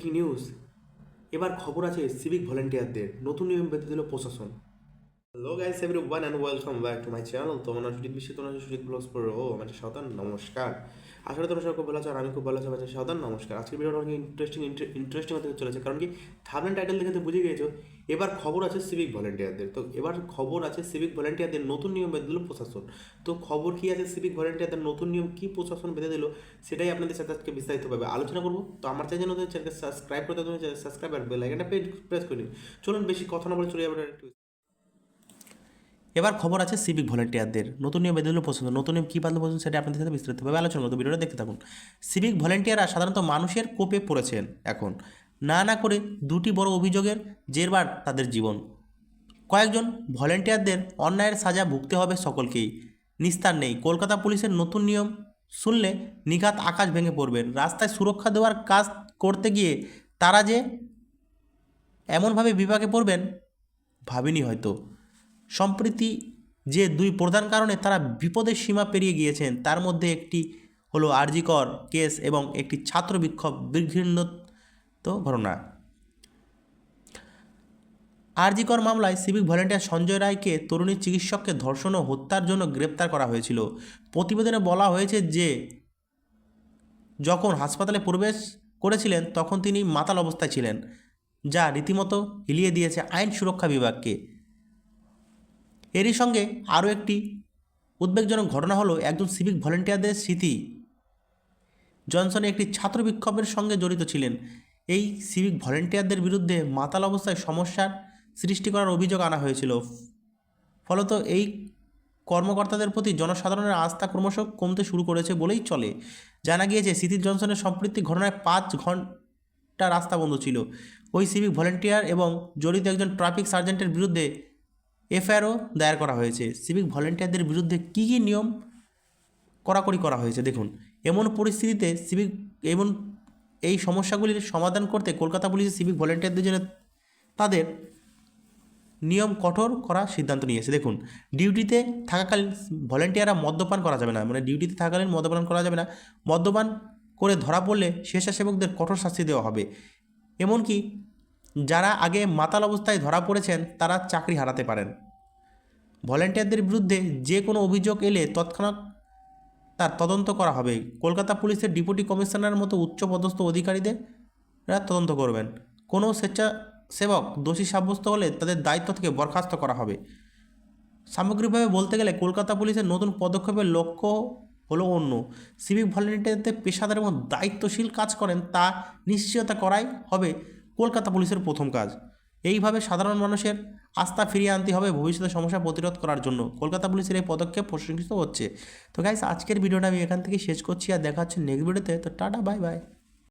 Breaking news এবার খবর আছে সিভিক ভলেন্টিয়ারদের নতুন নিয়ম বেঁধে দিল প্রশাসন। Hello guys everyone and welcome back to my channel তোমার সুজিত বিশ্বে, তোমার সুজিত ব্লগস পর ও মানে সাধারণ নমস্কার। আসলে তোমরা সবাই খুব ভালো আছো আর আমি খুব ভালো আছি। মানে সাধারণ নমস্কার। আজকের ভিডিওটা অনেক ইন্টারেস্টিং ইন্টারেস্টিং হতে চলেছে। কারণ কি, থামলেন টাইটেল দেখে তো বুঝে গিয়েছো। এবার খবর আছে সিভিক ভলেন্টিয়ারদের তো এবার খবর আছে সিভিক ভলেন্টিয়ারদের নতুন নিয়ম বেঁধে দিল প্রশাসন। তো খবর কি আছে সিভিক ভলেন্টিয়ারদের নতুন নিয়ম কি প্রশাসন বেঁধে দিল, সেটাই আপনাদের সাথে আজকে বিস্তারিতভাবে আলোচনা করব। তো আমার চাই যেন চ্যানেলকে সাবস্ক্রাইব করতে তুমি সাবস্ক্রাইব আর বেল আইকনটা প্রেস করে নিন। চলুন বেশি কথা না বলে চলে যাবে। এবার খবর আছে সিভিক ভলেন্টিয়ারদের নতুন নিয়ম বেঁধে পছন্দ, নতুন নিয়ম কী বাদল পছন্দ সেটা আপনাদের সাথে বিস্তারিতভাবে আলোচনা করতে ভিডিওটা দেখতে থাকুন। সিভিক ভলেন্টিয়াররা সাধারণত মানুষের কোপে পড়েছেন এখন। না না করে দুটি বড় অভিযোগের জেরবার তাদের জীবন। কয়েকজন ভলেন্টিয়ারদের অন্যায়ের সাজা ভুগতে হবে সকলকেই। নিস্তার নেই। কলকাতা পুলিশের নতুন নিয়ম শুনলে নিঘাত আকাশ ভেঙে পড়বেন রাস্তায় সুরক্ষা দেওয়ার কাজ করতে গিয়ে তারা যে এমনভাবে বিপাকে পড়বেন, ভাবিনি হয়তো। সম্প্রতি যে দুই প্রধান কারণে তারা বিপদের সীমা পেরিয়ে গিয়েছেন, তার মধ্যে একটি হলো আরজিকর কেস এবং একটি ছাত্র বিক্ষোভ বিঘ্নিত ঘটনা। আরজিকর মামলায় সিভিক ভলেন্টিয়ার সঞ্জয় রায়কে তরুণী চিকিৎসককে ধর্ষণ ও হত্যার জন্য গ্রেপ্তার করা হয়েছিল। প্রতিবেদনে বলা হয়েছে যে, যখন হাসপাতালে প্রবেশ করেছিলেন, তখন তিনি মাতাল অবস্থায় ছিলেন, যা রীতিমতো হিলিয়ে দিয়েছে আইন সুরক্ষা বিভাগকে। এরই সঙ্গে আরও একটি উদ্বেগজনক ঘটনা হলো একজন সিভিক ভলেন্টিয়ারদের স্মৃতি। জনসন একটি ছাত্র বিক্ষোভের সঙ্গে জড়িত ছিলেন। এই সিভিক ভলেন্টিয়ারদের বিরুদ্ধে মাতাল অবস্থায় সমস্যার সৃষ্টি করার অভিযোগ আনা হয়েছিল। ফলত এই কর্মকর্তাদের প্রতি জনসাধারণের আস্থা ক্রমশ কমতে শুরু করেছে বলেই চলে। জানা গিয়েছে সিথির জনসনের সম্পৃক্তি ঘটনায় পাঁচ ঘণ্টা রাস্তা বন্ধ ছিল। ওই সিভিক ভলেন্টিয়ার এবং জড়িত একজন ট্রাফিক সার্জেন্টের বিরুদ্ধে এফআইআরও দায়ের করা হয়েছে। সিভিক ভলেন্টিয়ারদের বিরুদ্ধে কী কী নিয়ম কড়াকড়ি করা হয়েছে? দেখুন, এমন পরিস্থিতিতে সিভিক এমন এই সমস্যাগুলির সমাধান করতে কলকাতা পুলিশের সিভিক ভলেন্টিয়ারদের জন্য তাদের নিয়ম কঠোর করার সিদ্ধান্ত নিয়েছে। দেখুন, ডিউটিতে থাকাকালীন ভলেন্টিয়াররা মদ্যপান করা যাবে না। মানে ডিউটিতে থাকাকালীন মদ্যপান করা যাবে না। মদ্যপান করে ধরা পড়লে স্বেচ্ছাসেবকদের কঠোর শাস্তি দেওয়া হবে। এমনকি যারা আগে মাতাল অবস্থায় ধরা পড়েছেন, তারা চাকরি হারাতে পারেন। ভলেন্টিয়ারদের বিরুদ্ধে যে কোনো অভিযোগ এলে তৎক্ষণাৎ তার তদন্ত করা হবে। কলকাতা পুলিশের ডিপুটি কমিশনার মতো উচ্চপদস্থ অধিকারীদেররা তদন্ত করবেন। কোনো স্বেচ্ছাসেবক দোষী সাব্যস্ত হলে তাদের দায়িত্ব থেকে বরখাস্ত করা হবে। সামগ্রিকভাবে বলতে গেলে কলকাতা পুলিশের নতুন পদক্ষেপের লক্ষ্য হলো অন্য। সিভিক ভলেন্টিয়ারদের পেশাদার এবং দায়িত্বশীল কাজ করেন, তা নিশ্চয়তা করাই হবে। কলকাতা পুলিশের প্রথম কাজ। এইভাবে সাধারণ মানুষের আস্থা ফিরিয়ে আনতে হবে ভবিষ্যতে সমস্যা প্রতিরোধ করার জন্য। কলকাতা পুলিশের এই পদক্ষেপ প্রশংসিত হচ্ছে। তো গাইস আজকের ভিডিওটা আমি এখান থেকে শেষ করছি। আর দেখা হচ্ছে নেক্সট ভিডিওতে তো। Tata bye bye